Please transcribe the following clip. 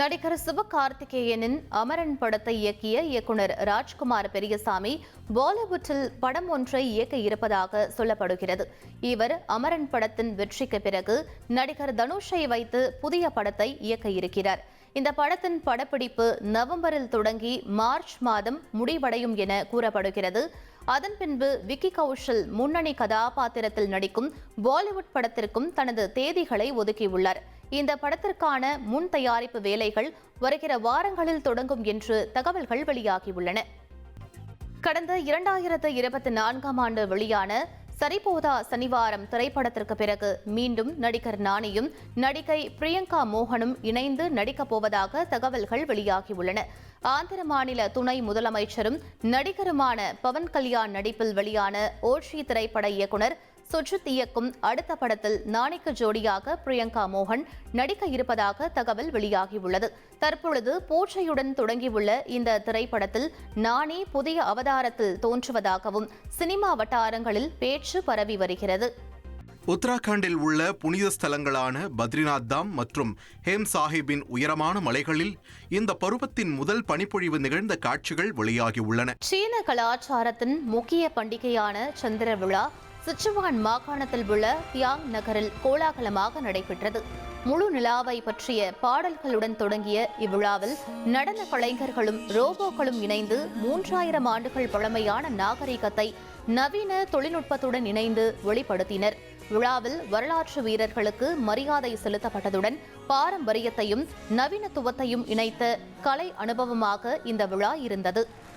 நடிகர் சிவகார்த்திகேயனின் அமரன் படத்தை இயக்கிய இயக்குனர் ராஜ்குமார் பெரியசாமி பாலிவுட்டில் படம் ஒன்றை இயக்க இருப்பதாக சொல்லப்படுகிறது. இவர் அமரன் படத்தின் வெற்றிக்கு பிறகு நடிகர் தனுஷை வைத்து புதிய படத்தை இயக்க இருக்கிறார். இந்த படத்தின் படப்பிடிப்பு நவம்பரில் தொடங்கி மார்ச் மாதம் முடிவடையும் என கூறப்படுகிறது. அதன் பின்பு விக்கி கௌஷல் முன்னணி கதாபாத்திரத்தில் நடிக்கும் பாலிவுட் படத்திற்கும் தனது தேதிகளை ஒதுக்கியுள்ளார். இந்த படத்திற்கான முன் தயாரிப்பு வேலைகள் வருகிற வாரங்களில் தொடங்கும் என்று தகவல்கள் வெளியாகியுள்ளன. கடந்த இரண்டாயிரத்து இருபத்தி நான்காம் ஆண்டு வெளியான சரிபோதா சனிவாரம் திரைப்படத்திற்கு பிறகு மீண்டும் நடிகர் நானியும் நடிகை பிரியங்கா மோகனும் இணைந்து நடிக்கப் போவதாக தகவல்கள் வெளியாகியுள்ளன. ஆந்திர மாநில துணை முதலமைச்சரும் நடிகருமான பவன் கல்யாண் நடிப்பில் வெளியான ஓஷி திரைப்பட இயக்குனர் சுஜித் இயக்கும் அடுத்த படத்தில் நாணிக்கு ஜோடியாக பிரியங்கா மோகன் நடிக்க இருப்பதாக தகவல் வெளியாகியுள்ளது. தற்பொழுது பூஜையுடன் தொடங்கியுள்ள இந்த திரைப்படத்தில் நாணி புதிய அவதாரத்தில் தோன்றுவதாகவும் சினிமா வட்டாரங்களில் பேச்சு பரவி வருகிறது. உத்தராகண்டில் உள்ள புனித ஸ்தலங்களான பத்ரிநாத் தாம் மற்றும் ஹேம் சாஹிப்பின் உயரமான மலைகளில் இந்த பருவத்தின் முதல் பனிப்பொழிவு நிகழ்ந்த காட்சிகள் வெளியாகியுள்ளன. சீன கலாச்சாரத்தின் முக்கிய பண்டிகையான சந்திர விழா சிச்சுவான் மாகாணத்தில் உள்ள தியாங் நகரில் கோலாகலமாக நடைபெற்றது. முழு நிலாவை பற்றிய பாடல்களுடன் தொடங்கிய இவ்விழாவில் நடன கலைஞர்களும் ரோபோக்களும் இணைந்து மூன்றாயிரம் ஆண்டுகள் பழமையான நாகரிகத்தை நவீன தொழில்நுட்பத்துடன் இணைந்து வெளிப்படுத்தினர். விழாவில் வரலாற்று வீரர்களுக்கு மரியாதை செலுத்தப்பட்டதுடன் பாரம்பரியத்தையும் நவீனத்துவத்தையும் இணைத்த கலை அனுபவமாக இந்த விழா இருந்தது.